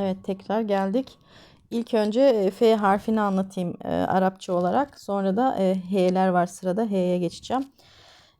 Evet tekrar geldik. İlk önce e, F harfini anlatayım e, Arapça olarak. Sonra da e, H'ler var sırada. H'ye geçeceğim.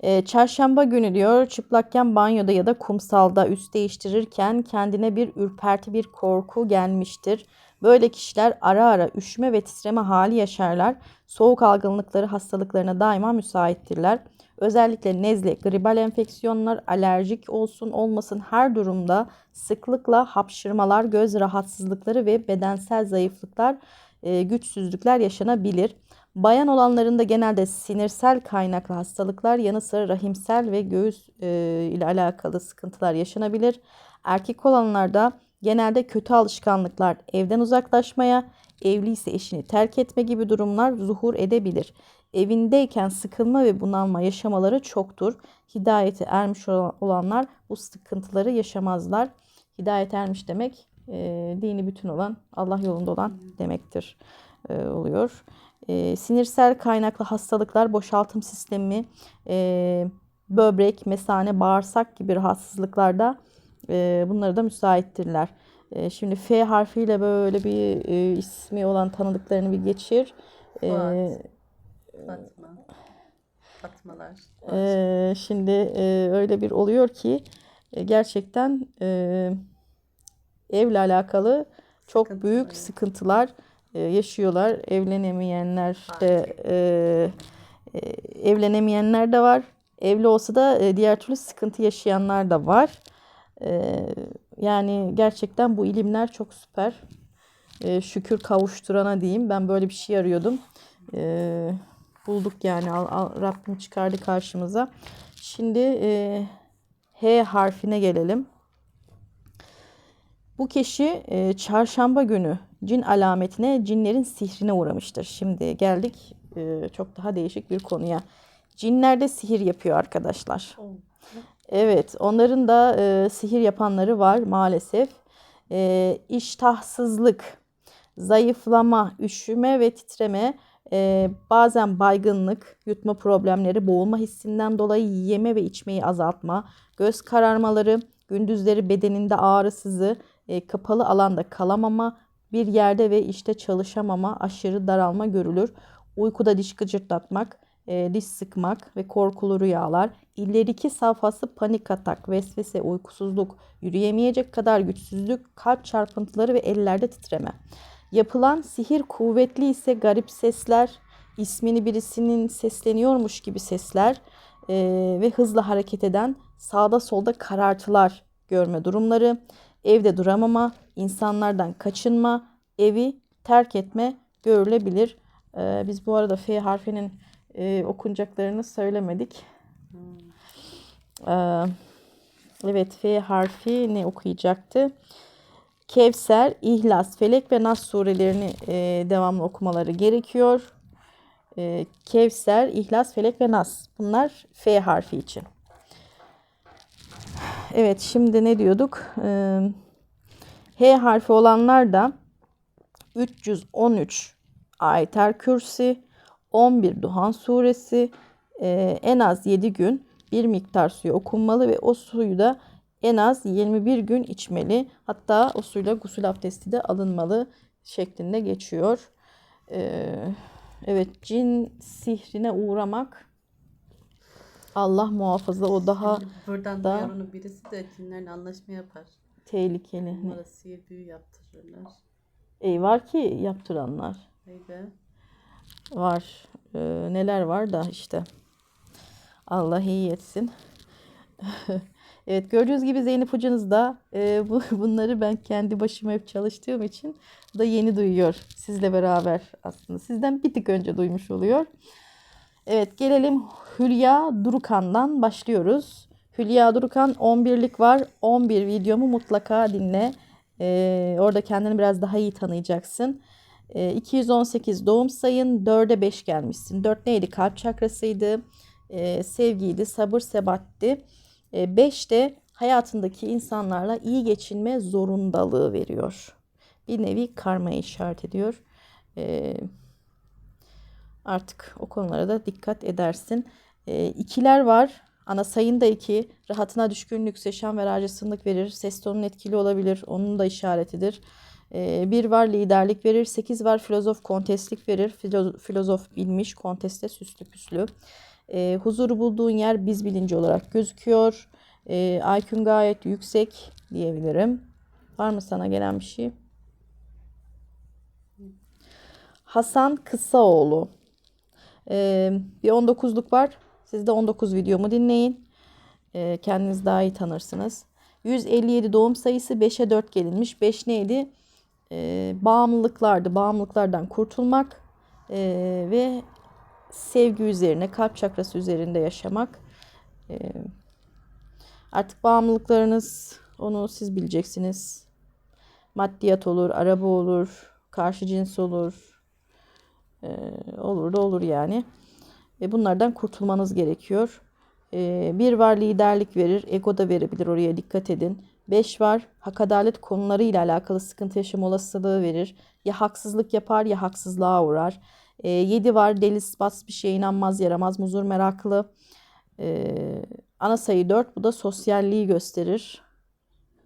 E, çarşamba günü diyor çıplakken banyoda ya da kumsalda üst değiştirirken kendine bir ürperti bir korku gelmiştir. Böyle kişiler ara ara üşüme ve titreme hali yaşarlar. Soğuk algınlıkları hastalıklarına daima müsaittirler. Özellikle nezle, gribal enfeksiyonlar, alerjik olsun olmasın her durumda sıklıkla hapşırmalar, göz rahatsızlıkları ve bedensel zayıflıklar, e, güçsüzlükler yaşanabilir. Bayan olanlarında genelde sinirsel kaynaklı hastalıklar yanı sıra rahimsel ve göğüs e, ile alakalı sıkıntılar yaşanabilir. Erkek olanlarda genelde kötü alışkanlıklar, evden uzaklaşmaya, evli ise eşini terk etme gibi durumlar zuhur edebilir. Evindeyken sıkılma ve bunalma yaşamaları çoktur. Hidayete ermiş olanlar bu sıkıntıları yaşamazlar. Hidayet ermiş demek e, dini bütün olan, Allah yolunda olan demektir e, oluyor. E, sinirsel kaynaklı hastalıklar, boşaltım sistemi, e, böbrek, mesane, bağırsak gibi rahatsızlıklarda e, bunları da müsaittirler. E, şimdi F harfiyle böyle bir e, ismi olan tanıdıklarını bir geçir. E, Fatma. Fatmalar. e, şimdi e, öyle bir oluyor ki e, gerçekten e, evle alakalı çok Sıkıntılar, büyük evet. sıkıntılar e, yaşıyorlar. Evlenemeyenler de e, e, evlenemeyenler de var. Evli olsa da e, diğer türlü sıkıntı yaşayanlar da var. E, yani gerçekten bu ilimler çok süper. E, şükür kavuşturana diyeyim. Ben böyle bir şey arıyordum. E, bulduk yani. Al, al- Rabbim çıkardı karşımıza. Şimdi e, H harfine gelelim. Bu kişi e, çarşamba günü cin alametine, cinlerin sihrine uğramıştır. Şimdi geldik e, çok daha değişik bir konuya. Cinler de sihir yapıyor arkadaşlar. Evet, onların da e, sihir yapanları var maalesef. E, iştahsızlık, zayıflama, üşüme ve titreme, e, bazen baygınlık, yutma problemleri, boğulma hissinden dolayı yeme ve içmeyi azaltma, göz kararmaları, gündüzleri bedeninde ağrısızı, e, kapalı alanda kalamama, bir yerde ve işte çalışamama, aşırı daralma görülür. Uykuda diş gıcırdatmak, e, diş sıkmak ve korkulu rüyalar, ileriki safhası panik atak, vesvese, uykusuzluk, yürüyemeyecek kadar güçsüzlük, kalp çarpıntıları ve ellerde titreme. Yapılan sihir kuvvetli ise garip sesler, ismini birisinin sesleniyormuş gibi sesler e, ve hızla hareket eden sağda solda karartılar görme durumları, evde duramama, insanlardan kaçınma, evi terk etme görülebilir. E, biz bu arada F harfinin e, okunacaklarını söylemedik. E, evet F harfi ne okuyacaktı? Kevser, İhlas, Felek ve Nas surelerini e, devamlı okumaları gerekiyor. E, Kevser, İhlas, Felek ve Nas. Bunlar F harfi için. Evet şimdi ne diyorduk? E, H harfi olanlar da 313 Ayetel Kürsi, 11 Duhan suresi, e, en az 7 gün bir miktar suyu okunmalı ve o suyu da en az 21 gün içmeli. Hatta o suyla gusül abdesti de alınmalı şeklinde geçiyor. Ee, evet cin sihrine uğramak Allah muhafaza o daha buradan da- duyar onu birisi de cinlerle anlaşma yapar. tehlikeli. Onlara sihir büyü yaptırırlar. Ey var ki yaptıranlar Öyle. var. Ee, neler var da işte. Allah iyi etsin. evet gördüğünüz gibi Zeynep hocanız da e, bu, bunları ben kendi başıma hep çalıştığım için da yeni duyuyor sizle beraber aslında. Sizden bir tık önce duymuş oluyor. Evet gelelim Hülya Durukan'dan başlıyoruz. Hülya Durukan 11'lik var. 11 videomu mutlaka dinle. Ee, orada kendini biraz daha iyi tanıyacaksın. Ee, 218 doğum sayın 4'e 5 gelmişsin. 4 neydi? Kalp çakrasıydı. Ee, sevgiydi, sabır sebatti. 5 de hayatındaki insanlarla iyi geçinme zorundalığı veriyor. Bir nevi karmaya işaret ediyor. Ee, artık o konulara da dikkat edersin. E, ikiler var. Ana sayın da iki. Rahatına düşkünlük, seçen ve racısınlık verir. Ses tonun etkili olabilir. Onun da işaretidir. Bir var liderlik verir. Sekiz var filozof kontestlik verir. Filo- filozof bilmiş konteste süslü püslü. E, huzuru bulduğun yer biz bilinci olarak gözüküyor. E, IQ'un gayet yüksek diyebilirim. Var mı sana gelen bir şey? Hasan Kısaoğlu. Ee, bir 19'luk var. Siz de 19 videomu dinleyin. Ee, kendiniz daha iyi tanırsınız. 157 doğum sayısı 5'e 4 gelinmiş. 5 neydi? Ee, bağımlılıklardı. Bağımlılıklardan kurtulmak ee, ve sevgi üzerine, kalp çakrası üzerinde yaşamak. Ee, artık bağımlılıklarınız onu siz bileceksiniz. Maddiyat olur, araba olur, karşı cins olur, ee, olur da olur yani. Ve bunlardan kurtulmanız gerekiyor. Ee, bir var liderlik verir. Ego da verebilir oraya dikkat edin. Beş var hak adalet konularıyla alakalı sıkıntı yaşama olasılığı verir. Ya haksızlık yapar ya haksızlığa uğrar. Ee, yedi var deli bas bir şeye inanmaz yaramaz muzur meraklı. Ee, ana sayı dört bu da sosyalliği gösterir.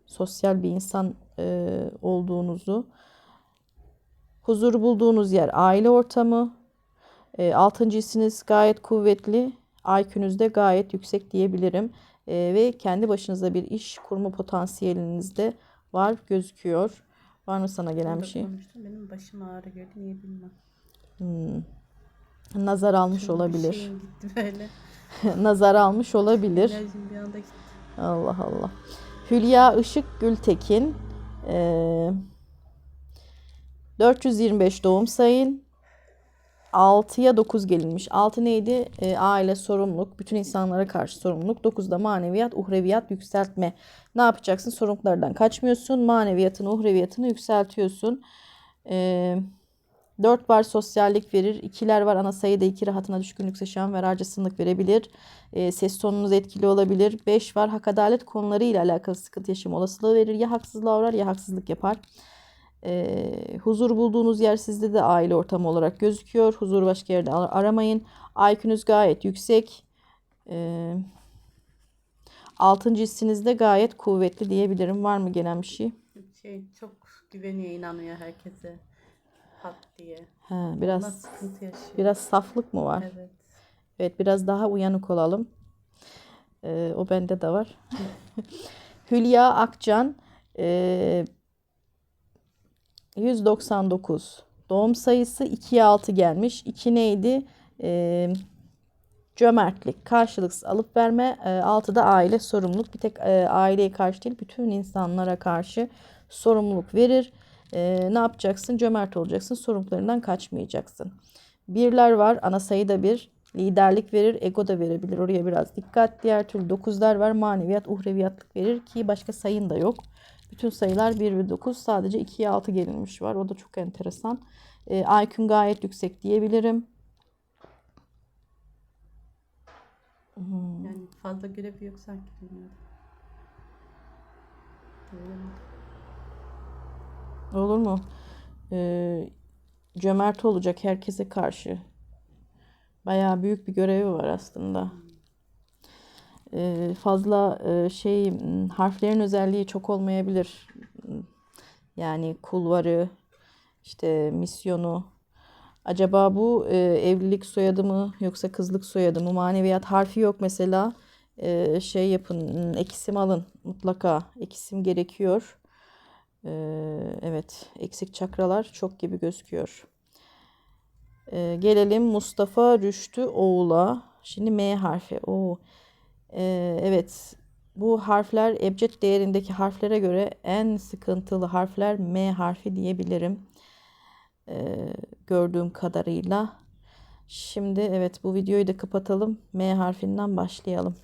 Sosyal bir insan e, olduğunuzu. Huzur bulduğunuz yer aile ortamı. E, altıncı hissiniz gayet kuvvetli. IQ'nüz de gayet yüksek diyebilirim. E, ve kendi başınıza bir iş kurma potansiyeliniz de var gözüküyor. Var mı sana gelen bir şey? Benim başım ağrı gördü. Niye bilmem. Nazar almış olabilir. Nazar almış olabilir. Allah Allah. Hülya Işık Gültekin. Ee, 425 doğum sayın. 6'ya 9 gelinmiş. 6 neydi? Ee, aile sorumluluk. Bütün insanlara karşı sorumluluk. 9'da maneviyat, uhreviyat, yükseltme. Ne yapacaksın? Sorumluluklardan kaçmıyorsun. Maneviyatını, uhreviyatını yükseltiyorsun. Ee, 4 var sosyallik verir. 2'ler var ana sayıda 2 rahatına düşkünlük yaşayan ve harcasınlık verebilir. E, ses tonunuz etkili olabilir. 5 var hak adalet konularıyla alakalı sıkıntı yaşama olasılığı verir. Ya haksızlığa uğrar ya haksızlık yapar. E, huzur bulduğunuz yer sizde de aile ortamı olarak gözüküyor. Huzur başka yerde ar- aramayın. IQ'nuz gayet yüksek. E, 6. hissinizde gayet kuvvetli diyebilirim. Var mı gelen bir şey? Şey çok güveniyor, inanıyor herkese. Hak diye. Ha, Ondan biraz sıkıntı yaşıyor. biraz saflık mı var? Evet. Evet biraz daha uyanık olalım. Ee, o bende de var. Hülya Akcan ee, 199 doğum sayısı 2'ye 6 gelmiş. 2 neydi? Ee, cömertlik, karşılıksız alıp verme. 6 da aile sorumluluk. Bir tek e, aileye karşı değil bütün insanlara karşı sorumluluk verir. Ee, ne yapacaksın? Cömert olacaksın. Sorumluluklarından kaçmayacaksın. Birler var. Ana sayı da bir. Liderlik verir. Ego da verebilir. Oraya biraz dikkat. Diğer türlü dokuzlar var. Maneviyat, uhreviyatlık verir ki başka sayın da yok. Bütün sayılar 1 ve 9. Sadece 2'ye 6 gelinmiş var. O da çok enteresan. E, IQ'un gayet yüksek diyebilirim. Yani fazla görevi yok sanki dünyada. Olur mu? E, cömert olacak herkese karşı. Bayağı büyük bir görevi var aslında. E, fazla e, şey harflerin özelliği çok olmayabilir. Yani kulvarı, işte misyonu. Acaba bu e, evlilik soyadı mı yoksa kızlık soyadı mı? Maneviyat harfi yok mesela. E, şey yapın, ekisim alın mutlaka. Ekisim gerekiyor. E, evet, eksik çakralar çok gibi gözüküyor. E, gelelim Mustafa Rüştü Oğul'a. Şimdi M harfi. Oo. E, evet, bu harfler ebced değerindeki harflere göre en sıkıntılı harfler M harfi diyebilirim. E, gördüğüm kadarıyla. Şimdi evet bu videoyu da kapatalım. M harfinden başlayalım.